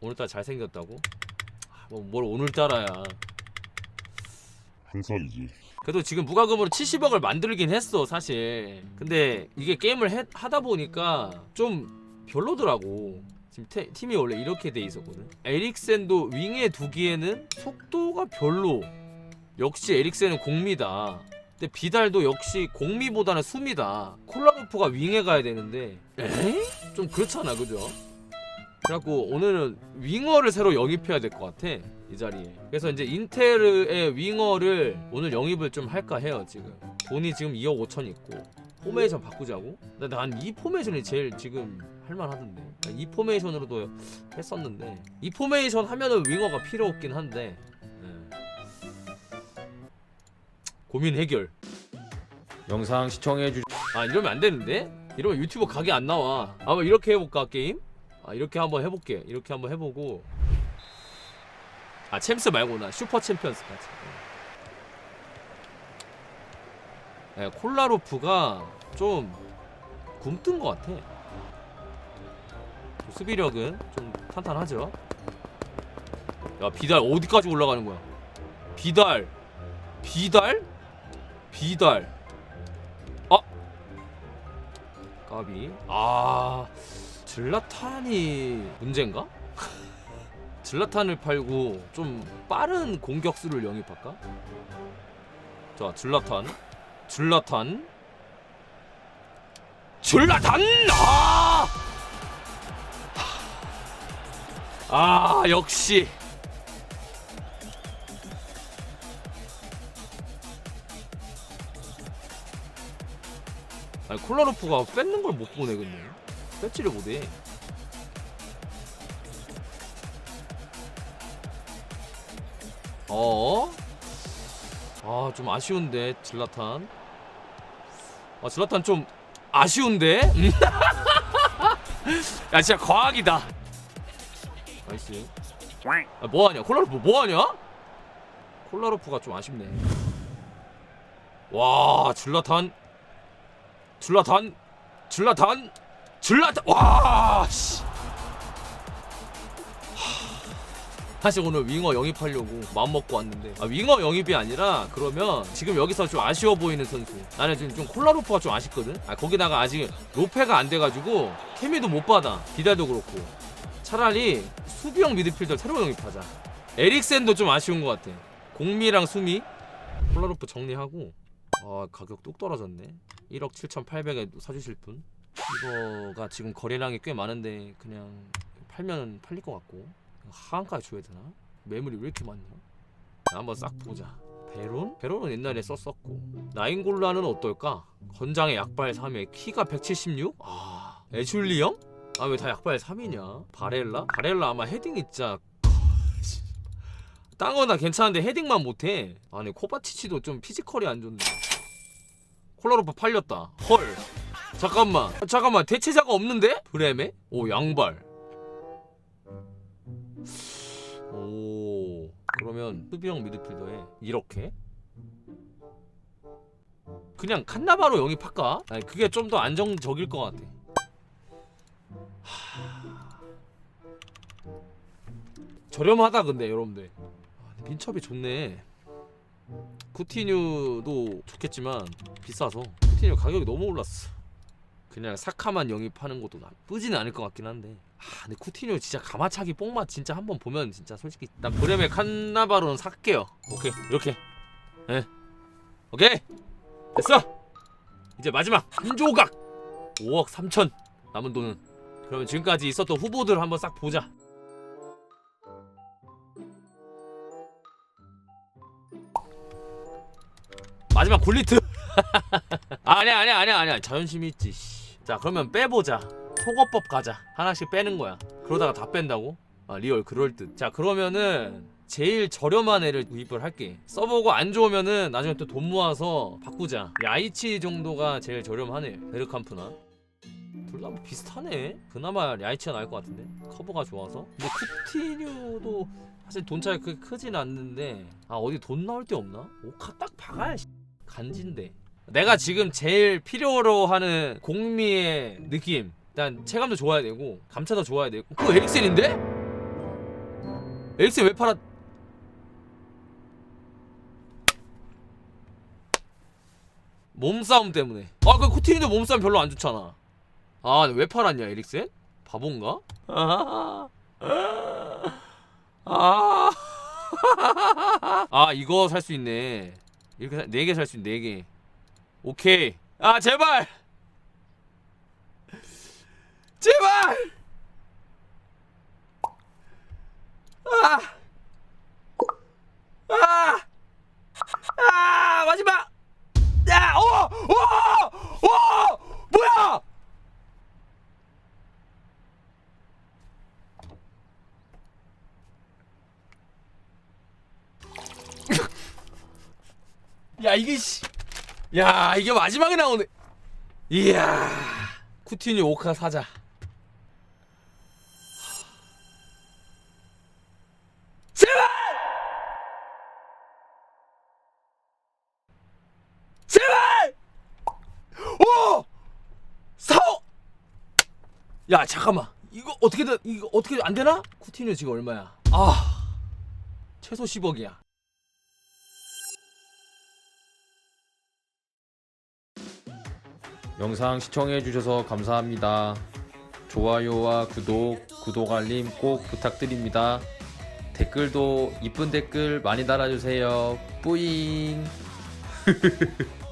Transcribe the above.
오늘따라 잘생겼다고? 아, 뭐, 뭘 오늘따라야 항상이지. 그래도 지금 무과금으로 70억을 만들긴 했어 사실 근데 이게 게임을 해- 하다 보니까 좀 별로더라고 지금 태- 팀이 원래 이렇게 돼 있었거든 에릭센도 윙에 두기에는 속도가 별로 역시 에릭센은 공미다 근데 비달도 역시 공미보다는 수미다 콜라루프가 윙에 가야 되는데 에이? 좀 그렇잖아 그죠? 그래갖고 오늘은 윙어를 새로 영입해야 될 것 같아 이 자리에 그래서 이제 인텔의 윙어를 오늘 영입을 좀 할까 해요 지금 돈이 지금 2억 5천 있고 포메이션 바꾸자고? 근데 난이 포메이션이 제일 지금 할만하던데 이 포메이션으로도 했었는데 이 포메이션 하면은 윙어가 필요 없긴 한데 예. 고민 해결 영상 시청해주 아 이러면 안 되는데? 이러면 유튜브 각이 안 나와 한번 이렇게 해볼까 게임? 아 이렇게 한번 해볼게. 이렇게 한번 해보고. 아 챔스 말고나 슈퍼 챔피언스 같이. 네, 콜라로프가 좀 굼뜬 것 같아. 수비력은 좀 탄탄하죠? 야 비달 어디까지 올라가는 거야? 비달. 비달? 비달. 아! 까비. 아 질라탄이 문제인가? 질라탄을 팔고 좀 빠른 공격수를 영입할까? 자 질라탄 질라탄 질라탄 아! 아 역시 아니 콜라로프가 뺏는 걸 못 보네 근데 뺏지를 못해 어? 아 좀 아쉬운데 질라탄 아 질라탄 좀 아쉬운데? 음. 야 진짜 과학이다 나이스 아, 뭐하냐 콜라로프 뭐하냐? 콜라로프가 좀 아쉽네 와 질라탄 줄라탄 줄라탄 줄라탄 와 씨. 하, 사실 오늘 윙어 영입하려고 마음 먹고 왔는데. 아, 윙어 영입이 아니라 그러면 지금 여기서 좀 아쉬워 보이는 선수. 나는 지금 좀 콜라로프가 좀 아쉽거든. 아 거기다가 아직 로페가 안 돼가지고 케미도 못 받아. 비달도 그렇고. 차라리 수비형 미드필더 새로 영입하자. 에릭센도 좀 아쉬운 것 같아. 공미랑 수미? 콜라로프 정리하고. 아 가격 뚝 떨어졌네. 1억 7,800에 사주실 분? 이거가 지금 거래량이 꽤 많은데 그냥 팔면 팔릴 것 같고 하한까지 줘야 되나? 매물이 왜 이렇게 많냐? 한번 싹 보자 베론? 베론은 옛날에 썼었고 나인골라는 어떨까? 건장의 약발 3에 키가 176? 아 에슐리 형? 아 왜 다 약발 3이냐? 바렐라? 바렐라 아마 헤딩 있자 땅거나 괜찮은데 헤딩만 못해 아니 코바치치도 좀 피지컬이 안 좋네 콜라로프 팔렸다. 헐. 잠깐만. 잠깐만. 대체자가 없는데? 브레메? 오, 양발. 오. 그러면 수비형 미드필더에 이렇게 그냥 칸나바로 영입할까? 아니, 그게 좀 더 안정적일 것 같아. 하... 저렴하다 근데 여러분들. 아, 민첩이 좋네. 쿠티뉴도 좋겠지만 비싸서 쿠티뉴 가격이 너무 올랐어. 그냥 사카만 영입하는 것도 나쁘지는 않을 것 같긴 한데. 아, 근데 쿠티뉴 진짜 가마차기 뽕맛 진짜 한번 보면 진짜 솔직히 난 브레메 칸나바로는 살게요. 오케이 이렇게. 예. 오케이 됐어. 이제 마지막 한 조각 5억 3천 남은 돈은. 그러면 지금까지 있었던 후보들 한번 싹 보자. 마지막 굴리트 아니야 아니야 아니야 아니야 자존심이 있지 씨. 자 그러면 빼보자. 속어법 가자. 하나씩 빼는 거야. 그러다가 다 뺀다고? 아 리얼 그럴듯. 자 그러면은 제일 저렴한 애를 구입을 할게. 써보고 안 좋으면은 나중에 또 돈 모아서 바꾸자. 야이치 정도가 제일 저렴하네 베르캄프나? 둘다뭐 비슷하네. 그나마 야이치가 나을 것 같은데? 커버가 좋아서? 근데 쿠티뉴도 사실 돈 차이 크진 않는데. 아 어디 돈 나올 데 없나? 오카 딱 박아야 씨. 간지인데 내가 지금 제일 필요로 하는 공미의 느낌. 일단 체감도 좋아야 되고 감차도 좋아야 되고. 그거 에릭센인데? 에릭센 왜 팔았 몸싸움 때문에. 아그 쿠티니도 몸싸움 별로 안 좋잖아. 아 왜 팔았냐 에릭센? 바본가? 아, 이거 살 수 있네. 이렇게 네개살 수 있네 네개 오케이 아 제발 제발 아, 아, 아, 마지막. 야, 어, 어, 어, 뭐야? 야, 이게 씨. 야, 이게 마지막에 나오네. 이야. 쿠티뉴 오카 사자. 제발! 제발! 오! 사오! 야 잠깐만 이거 어떻게든 이거 어떻게 안 되나? 쿠티뉴 지금 얼마야? 아 최소 10억이야. 영상 시청해 주셔서 감사합니다. 좋아요와 구독, 구독 알림 꼭 부탁드립니다. 댓글도 이쁜 댓글 많이 달아주세요. 뿌잉.